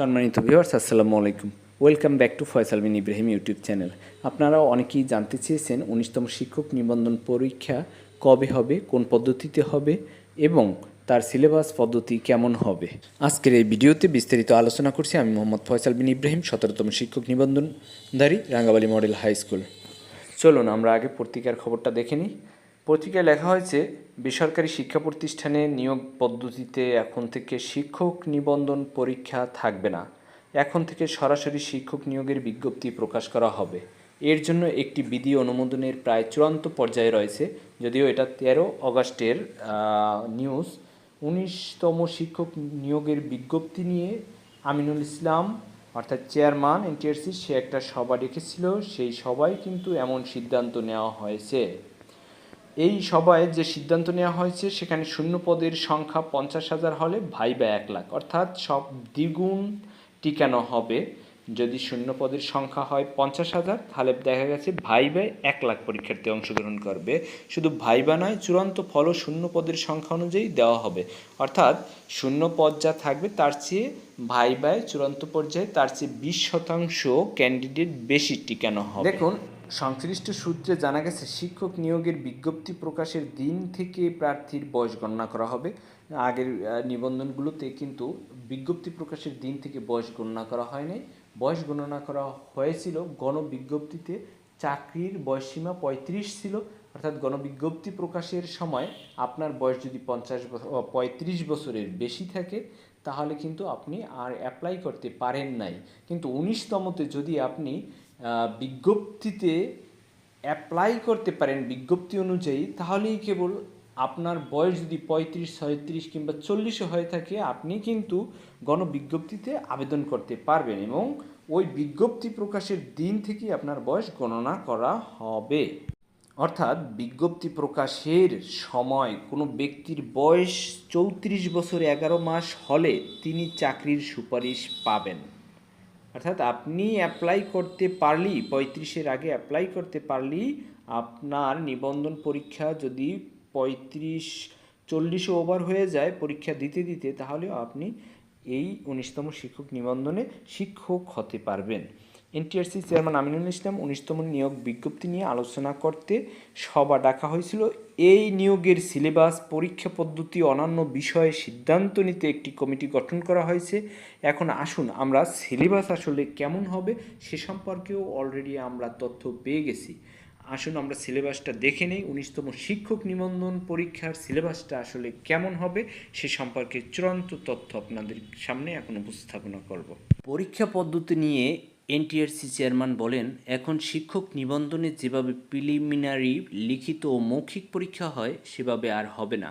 সম্মানিত ভিউয়ার্স আসসালামু আলাইকুম। Welcome back to Faisal bin Ibrahim YouTube channel আপনারা অনেকেই জানতে চেয়েছেন উনিশতম শিক্ষক নিবন্ধন পরীক্ষা কবে হবে, কোন পদ্ধতিতে হবে এবং তার সিলেবাস পদ্ধতি কেমন হবে। আজকের এই ভিডিওতে বিস্তারিত আলোচনা করছি আমি মোহাম্মদ ফয়সাল বিন ইব্রাহিম, সতেরোতম শিক্ষক নিবন্ধনধারী, রাঙ্গাবালি মডেল হাই স্কুল। চলুন আমরা আগে পত্রিকার খবরটা দেখে নিই। পত্রিকায় লেখা হয়েছে, বেসরকারি শিক্ষা প্রতিষ্ঠানে নিয়োগ পদ্ধতিতে এখন থেকে শিক্ষক নিবন্ধন পরীক্ষা থাকবে না। এখন থেকে সরাসরি শিক্ষক নিয়োগের বিজ্ঞপ্তি প্রকাশ করা হবে। এর জন্য একটি বিধি অনুমোদনের প্রায় চূড়ান্ত পর্যায়ে রয়েছে, যদিও এটা তেরো অগাস্টের নিউজ। উনিশতম শিক্ষক নিয়োগের বিজ্ঞপ্তি নিয়ে আমিনুল ইসলাম, অর্থাৎ চেয়ারম্যান এনটিআরসি, সে একটা সভা ডেকেছিল। সেই সভায় কিন্তু এমন সিদ্ধান্ত নেওয়া হয়েছে। এই সভায় যে সিদ্ধান্ত নেওয়া হয়েছে, সেখানে শূন্য পদের সংখ্যা পঞ্চাশ হাজার হলে ভাই বা এক লাখ। অর্থাৎ সব দ্বিগুণ টিকানো হবে। যদি শূন্য পদের সংখ্যা হয় পঞ্চাশ হাজার, তাহলে দেখা গেছে ভাই ভাই এক লাখ পরীক্ষার্থী অংশগ্রহণ করবে। শুধু ভাইবা নয়, চূড়ান্ত ফলও শূন্য পদের সংখ্যা অনুযায়ী দেওয়া হবে। অর্থাৎ শূন্য পদ যা থাকবে, তার চেয়ে ভাই ভাই চূড়ান্ত পর্যায়ে তার চেয়ে বিশ শতাংশ ক্যান্ডিডেট বেশি টিকানো হবে। দেখুন সংশ্লিষ্ট সূত্রে জানা গেছে, শিক্ষক নিয়োগের বিজ্ঞপ্তি প্রকাশের দিন থেকে প্রার্থীর বয়স গণনা করা হবে। আগের নিবন্ধনগুলোতে কিন্তু বিজ্ঞপ্তি প্রকাশের দিন থেকে বয়স গণনা করা হয়নি বয়স গণনা করা হয়েছিল, গণবিজ্ঞপ্তিতে চাকরির বয়সসীমা পঁয়ত্রিশ ছিল। অর্থাৎ গণবিজ্ঞপ্তি প্রকাশের সময় আপনার বয়স যদি পঞ্চাশ পঁয়ত্রিশ বছরের বেশি থাকে, তাহলে কিন্তু আপনি আর অ্যাপ্লাই করতে পারেন নাই। কিন্তু উনিশতমতে যদি আপনি বিজ্ঞপ্তিতে অ্যাপ্লাই করতে পারেন বিজ্ঞপ্তি অনুযায়ী, তাহলেই কেবল আপনার বয়স যদি পঁয়ত্রিশ, ছয়ত্রিশ কিংবা চল্লিশও হয়ে থাকে, আপনি কিন্তু গণবিজ্ঞপ্তিতে আবেদন করতে পারবেন এবং ওই বিজ্ঞপ্তি প্রকাশের দিন থেকেই আপনার বয়স গণনা করা হবে। অর্থাৎ বিজ্ঞপ্তি প্রকাশের সময় কোনো ব্যক্তির বয়স চৌত্রিশ বছর এগারো মাস হলে তিনি চাকরির সুপারিশ পাবেন। অর্থাৎ আপনি অ্যাপ্লাই করতে পারলেই পঁয়ত্রিশের আগে অ্যাপ্লাই করতে পারলেই আপনার নিবন্ধন পরীক্ষা যদি পঁয়ত্রিশ, চল্লিশে ওভার হয়ে যায়, পরীক্ষা দিতে দিতে, তাহলেও আপনি এই উনিশতম শিক্ষক নিবন্ধনে শিক্ষক হতে পারবেন। এনটিআরসি চেয়ারম্যান আমিনুল ইসলাম উনিশতম নিয়োগ বিজ্ঞপ্তি নিয়ে আলোচনা করতে সভা ডাকা হয়েছিল। এই নিয়োগের সিলেবাস, পরীক্ষা পদ্ধতি, অন্যান্য বিষয়ে সিদ্ধান্ত নিতে একটি কমিটি গঠন করা হয়েছে। এখন আসুন আমরা সিলেবাস আসলে কেমন হবে সে সম্পর্কেও অলরেডি আমরা তথ্য পেয়ে গেছি। আসুন আমরা সিলেবাসটা দেখে নেই, উনিশতম শিক্ষক নিবন্ধন পরীক্ষার সিলেবাসটা আসলে কেমন হবে সে সম্পর্কে চূড়ান্ত তথ্য আপনাদের সামনে এখন উপস্থাপনা করব। পরীক্ষা পদ্ধতি নিয়ে এনটিআরসি চেয়ারম্যান বলেন, এখন শিক্ষক নিবন্ধনে যেভাবে প্রিলিমিনারি, লিখিত ও মৌখিক পরীক্ষা হয়, সেভাবে আর হবে না।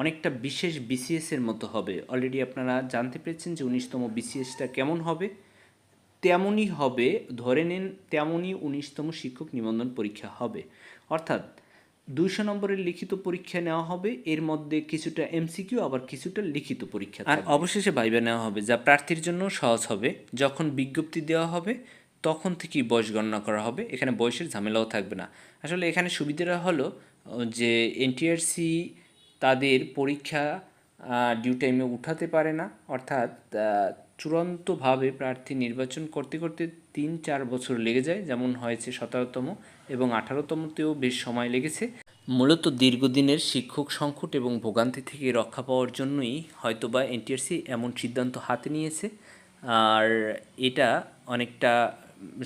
অনেকটা বিশেষ বিসিএস এর মতো হবে। অলরেডি আপনারা জানতে পেরেছেন যে উনিশতম বিসিএসটা কেমন হবে? তেমনই হবে, ধরে নিন তেমনই উনিশতম শিক্ষক নিবন্ধন পরীক্ষা হবে। অর্থাৎ দুইশো নম্বরের লিখিত পরীক্ষা নেওয়া হবে। এর মধ্যে কিছুটা এমসিকিউ আবার কিছুটা লিখিত পরীক্ষা আর অবশেষে ভাইবা নেওয়া হবে যা প্রার্থীর জন্য সহজ হবে। যখন বিজ্ঞপ্তি দেওয়া হবে তখন থেকেই বয়স গণনা করা হবে। এখানে বয়সের ঝামেলাও থাকবে না। আসলে এখানে সুবিধাটা হলো যে এনটিআরসি তাদের পরীক্ষা ডিউ টাইমে উঠাতে পারে না। অর্থাৎ চূড়ান্তভাবে প্রার্থী নির্বাচন করতে করতে তিন চার বছর লেগে যায়, যেমন হয়েছে সতেরোতম এবং আঠারোতমতেও বেশ সময় লেগেছে। মূলত দীর্ঘদিনের শিক্ষক সংকট এবং ভোগান্তি থেকে রক্ষা পাওয়ার জন্যই হয়তোবা এনটিআরসি এমন সিদ্ধান্ত হাতে নিয়েছে। আর এটা অনেকটা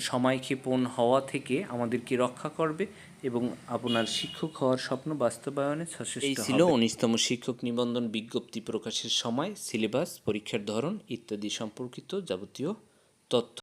সময় ক্ষেপণ হওয়া থেকে আমাদেরকে রক্ষা করবে এবং আপনার শিক্ষক হওয়ার স্বপ্ন বাস্তবায়নে সচেষ্ট এই ছিল উনিশতম শিক্ষক নিবন্ধন বিজ্ঞপ্তি প্রকাশের সময় সিলেবাস পরীক্ষার ধরন ইত্যাদি সম্পর্কিত যাবতীয় তথ্য।